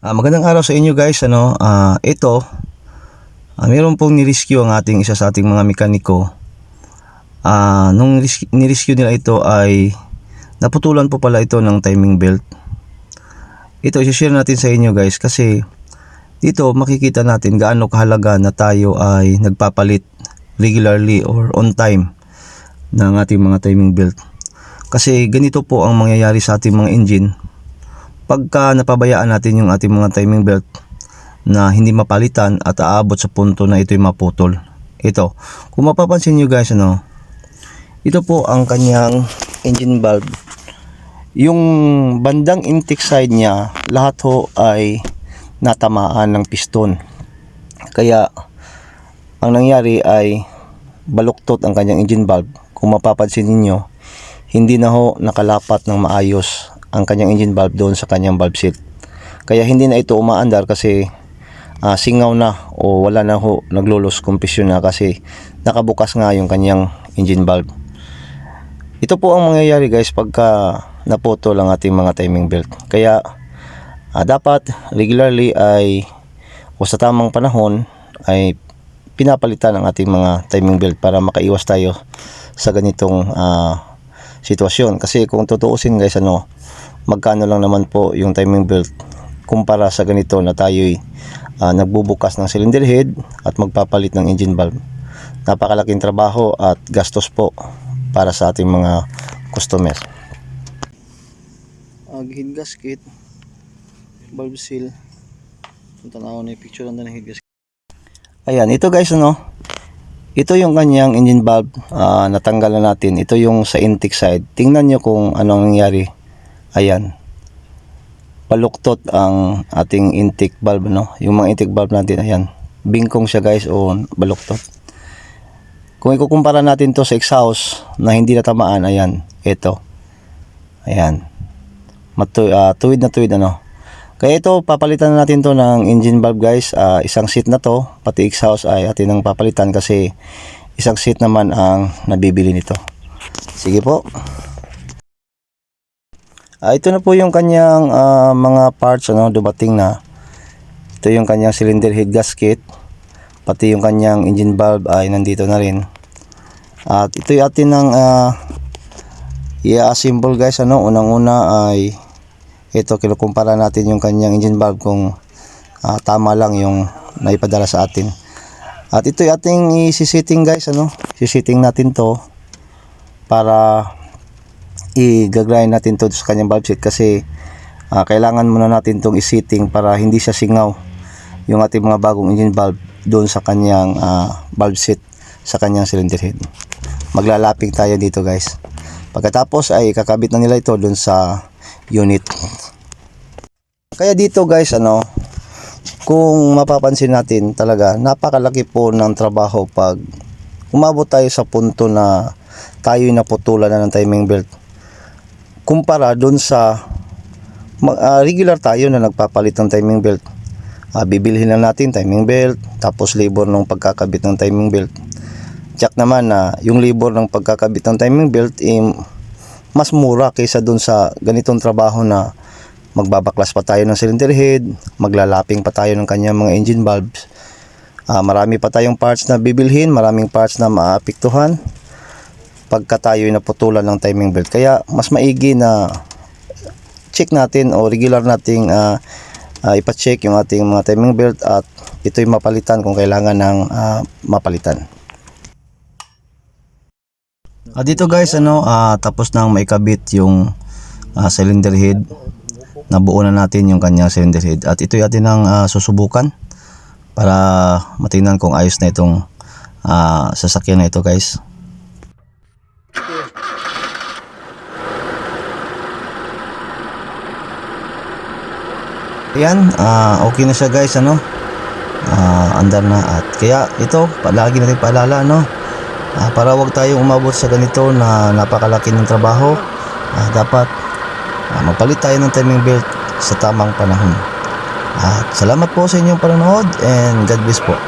Ah, magandang araw sa inyo guys. Ano, ah, ito, ah, meron pong nirescue ang ating isa sa ating mga mekaniko. Ah, nung nirescue nila ito ay naputulan po pala ito ng timing belt. Ito, isi-share natin sa inyo guys kasi dito makikita natin gaano kahalaga na tayo ay nagpapalit regularly or on time ng ating mga timing belt. Kasi ganito po ang mangyayari sa ating mga engine pagka napabayaan natin yung ating mga timing belt na hindi mapalitan at aabot sa punto na ito'y maputol. Ito, kung mapapansin nyo guys, ano, ito po ang kanyang engine valve. Yung bandang intake side niya, lahat ho ay natamaan ng piston. Kaya, ang nangyari ay baluktot ang kanyang engine valve. Kung mapapansin ninyo, hindi na ho nakalapat ng maayos ang kanyang engine valve doon sa kanyang valve seat. Kaya hindi na ito umaandar kasi ah, singaw na o wala na ho naglulos kompresyon na kasi nakabukas nga yung kanyang engine valve. Ito po ang mangyayari guys pagka naputol ang ating mga timing belt. Kaya ah, dapat regularly ay o sa tamang panahon ay pinapalitan ang ating mga timing belt para makaiwas tayo sa ganitong ah, sitwasyon. Kasi kung tutuusin guys ano, magkano lang naman po yung timing belt kumpara sa ganito na tayo'y ah, nagbubukas ng cylinder head at magpapalit ng engine valve. Napakalaking trabaho at gastos po para sa ating mga customer. Uh, head gasket, valve seal. Punta na ako na yung picture na ng head gasket. Ayan, ito guys ano, ito yung kanyang engine valve ah, natanggal na natin. Ito yung sa intake side. Tingnan nyo kung anong nangyari. Ayan. Paluktot ang ating intake valve no. Yung mga intake valve natin ayan. Bingkong siya guys o baluktot. Kung ikukumpara natin to sa exhaust na hindi natamaan, ayan, ito. Ayan. Matu ah, tuwid na tuwid ano. Kaya ito, papalitan na natin to ng engine valve guys. Ah, isang seat na to, pati exhaust ay atin ang papalitan kasi isang seat naman ang nabibili nito. Sige po. Ah, ito na po yung kanyang ah, mga parts ano, dumating na. Ito yung kanyang cylinder head gasket. Pati yung kanyang engine valve ay nandito na rin. At ito yung atin ng ah, i-assemble guys ano. Unang-una ay ito kinukumpara natin yung kanyang engine valve kung ah, tama lang yung naipadala sa atin. At ito yung ating i-sitting guys ano. Sisitting natin to para i-grind natin to sa kanyang valve seat kasi ah, kailangan muna natin tong i-sitting para hindi siya singaw yung ating mga bagong engine valve doon sa kanyang ah, valve seat sa kanyang cylinder head. Maglalaping tayo dito guys. Pagkatapos ay kakabit na nila ito doon sa unit. Kaya dito guys ano, kung mapapansin natin talaga napakalaki po ng trabaho pag umabot tayo sa punto na tayo naputulan na ng timing belt kumpara doon sa ah, regular tayo na nagpapalit ng timing belt. Ah, bibilhin lang natin timing belt tapos labor ng pagkakabit ng timing belt. Check naman na yung labor ng pagkakabit ng timing belt eh, mas mura kaysa doon sa ganitong trabaho na magbabaklas pa tayo ng cylinder head maglalaping pa tayo ng kanyang mga engine valves Ah, marami pa tayong parts na bibilhin maraming parts na maapektuhan pagka tayo naputulan ng timing belt. Kaya mas maigi na check natin o regular nating uh, ipa-check yung ating mga timing belt at ito'y mapalitan kung kailangan ng ah, mapalitan. Ah, dito guys ano ah, tapos nang maikabit yung ah, cylinder head nabuo na natin yung kanyang cylinder head at ito atin ang ah, susubukan para matingnan kung ayos na itong ah, sasakyan na ito guys. Ayan, ah, okay na siya guys, ano? Ah, andar na at kaya ito, palagi natin paalala, no? Ah, para wag tayong umabot sa ganito na napakalaki ng trabaho, ah, dapat ah, magpalit tayo ng timing belt sa tamang panahon. At salamat po sa inyong panonood and God bless po.